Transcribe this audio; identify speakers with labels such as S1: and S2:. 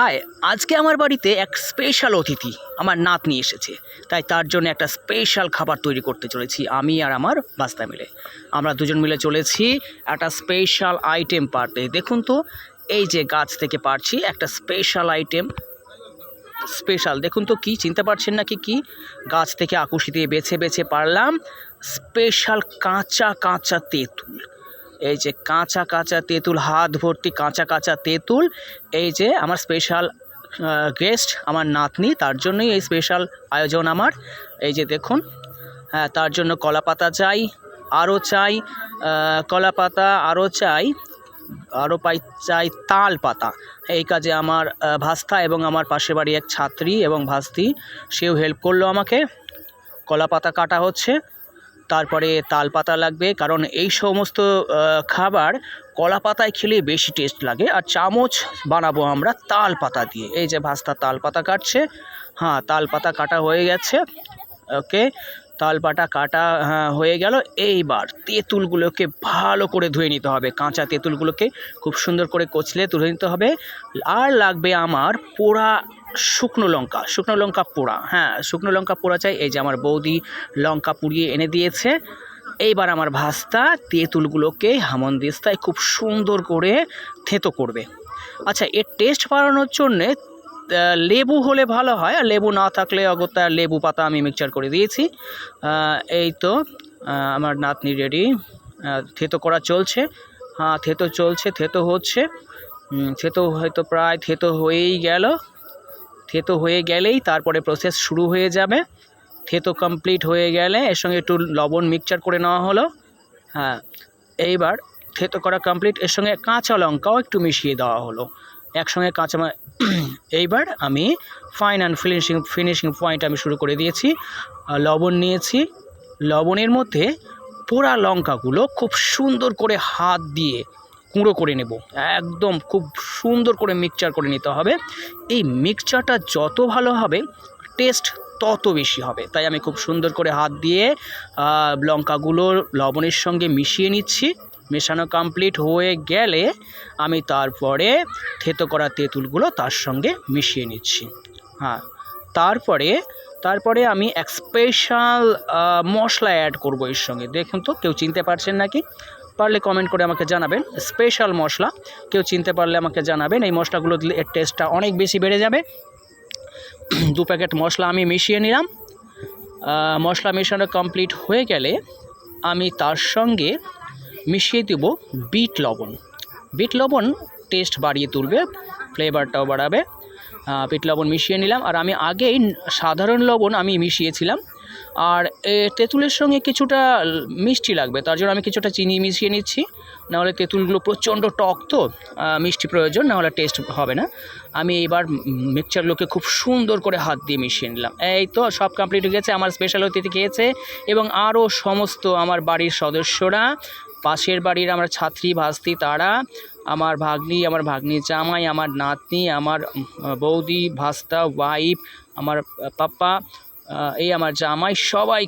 S1: High আজকে আমার বাড়িতে এক স্পেশাল অতিথি আমার নাতনি এসেছে। তাই তার জন্য একটা স্পেশাল খাবার তৈরি করতে চলেছি আমি আর আমার বাস্তা মিলে। আমরা দুজন মিলে চলেছি একটা স্পেশাল আইটেম পারতে দেখুন তো, এই যে গাছ থেকে পারছি একটা স্পেশাল আইটেম স্পেশাল দেখুন তো কি, চিনতে পারছেন নাকি কি? গাছ থেকে আকুশি দিয়ে বেছে বেছে পারলাম স্পেশাল কাঁচা কাঁচা তেঁতুল। এই যে কাঁচা কাঁচা তেঁতুল, হাত ভর্তি কাঁচা কাঁচা তেঁতুল, এই যে আমার স্পেশাল গেস্ট আমার নাতনি, তার জন্যই এই স্পেশাল আয়োজন আমার। এই যে দেখুন হ্যাঁ তার জন্য কলা পাতা চাই, আরও চাই কলা পাতা আরও চাই, আরও পাই, চাই তাল পাতা। এই কাজে আমার ভাস্তা এবং আমার পাশের বাড়ি এক ছাত্রী এবং ভাস্তি, সেও হেল্প করল আমাকে। কলা পাতা কাটা হচ্ছে। তারপরে তাল পাতা লাগবে, কারণ এই সমস্ত খাবার কলা পাতায় খেলে বেশি টেস্ট লাগে। আর চামচ বানাবো আমরা তাল পাতা দিয়ে। এই যে ভাস্তা তাল পাতা কাটছে। হ্যাঁ তাল পাতা কাটা হয়ে গেছে। ওকে তাল পাতা কাটা হ্যাঁ, হয়ে গেল। এইবার তেঁতুলগুলোকে ভালো করে ধুয়ে নিতে হবে। কাঁচা তেঁতুলগুলোকে খুব সুন্দর করে কচলে তুলে নিতে হবে। আর লাগবে আমার পোড়া শুকনো লঙ্কা শুকনো লঙ্কা পোড়া হ্যাঁ শুকনো লঙ্কা পোড়া চাই। এই যে আমার বৌদি লঙ্কা পুড়িয়ে এনে দিয়েছে। এইবার আমার ভাস্তা তেঁতুলগুলোকে হামনদিস্তায় খুব সুন্দর করে থেতো করবে। আচ্ছা এর টেস্ট বাড়ানোর জন্যে লেবু হলে ভালো হয়, আর লেবু না থাকলে অগত্যা লেবু পাতা আমি মিক্সচার করে দিয়েছি। এই তো আমার নাতনি রেডি থেতো করা চলছে। হ্যাঁ থেতো চলছে, থেতো হচ্ছে। থেতো হয়তো প্রায় থেতো হয়েই গেল। থেতো হয়ে গেলেই তারপরে প্রসেস শুরু হয়ে যাবে। থেতো কমপ্লিট হয়ে গেলে এর সঙ্গে একটু লবণ মিক্সচার করে নেওয়া হলো। হ্যাঁ এইবার থেতো করা কমপ্লিট এর সঙ্গে কাঁচা লঙ্কাও একটু মিশিয়ে দেওয়া হলো। একসঙ্গে কাঁচা এইবার আমি fine and finishing finishing point আমি শুরু করে দিয়েছি। লবণ নিয়েছি। লবণের মধ্যে পোড়া লঙ্কাগুলো খুব সুন্দর করে হাত দিয়ে কুঁড়ো করে নেব। একদম খুব সুন্দর করে মিক্সচার করে নিতে হবে। এই মিক্সচারটা যত ভালো হবে টেস্ট তত বেশি হবে। তাই আমি খুব সুন্দর করে হাত দিয়ে লঙ্কাগুলো লবণের সঙ্গে মিশিয়ে নিচ্ছি। মেশানো কমপ্লিট হয়ে গেলে আমি তারপরে থেতো করা তেঁতুলগুলো তার সঙ্গে মিশিয়ে নিচ্ছি। হ্যাঁ তারপরে তারপরে আমি এক স্পেশাল মশলা অ্যাড করব এর সঙ্গে। দেখুন তো, কেউ চিনতে পারছেন নাকি? পারলে কমেন্ট করে আমাকে জানাবেন। স্পেশাল মশলা। কেউ চিনতে পারলে আমাকে জানাবেন। এই মশলাগুলো দিলে এর টেস্টটা অনেক বেশি বেড়ে যাবে। দু প্যাকেট মশলা আমি মিশিয়ে নিলাম। মশলা মেশানো কমপ্লিট হয়ে গেলে আমি তার সঙ্গে মিশিয়ে দেব বিট লবণ। বিট লবণ টেস্ট বাড়িয়ে তুলবে ফ্লেভারটাও বাড়াবে। বিট লবণ মিশিয়ে নিলাম। আর আমি আগেই সাধারণ লবণ আমি মিশিয়েছিলাম। আর এ, তেঁতুলের সঙ্গে কিছুটা মিষ্টি লাগবে, তার জন্য আমি কিছুটা চিনি মিশিয়ে নিচ্ছি। নাহলে তেঁতুলগুলো প্রচণ্ড টক তো মিষ্টি প্রয়োজন, নাহলে টেস্ট হবে না। আমি এইবার মিক্সচারগুলোকে খুব সুন্দর করে হাত দিয়ে মিশিয়ে নিলাম। এই তো সব কমপ্লিট হয়ে গেছে, আমার স্পেশাল অতিথি খেয়েছে এবং আরও সমস্ত আমার বাড়ির সদস্যরা। পাশের বাড়ির আমার ছাত্রী, ভাস্তি, তারা, আমার ভাগ্নি আমার ভাগ্নি জামাই, আমার নাতনি, আমার বৌদি, ভাস্তা ওয়াইফ আমার পাপ্পা এই আমার জামাই, সবাই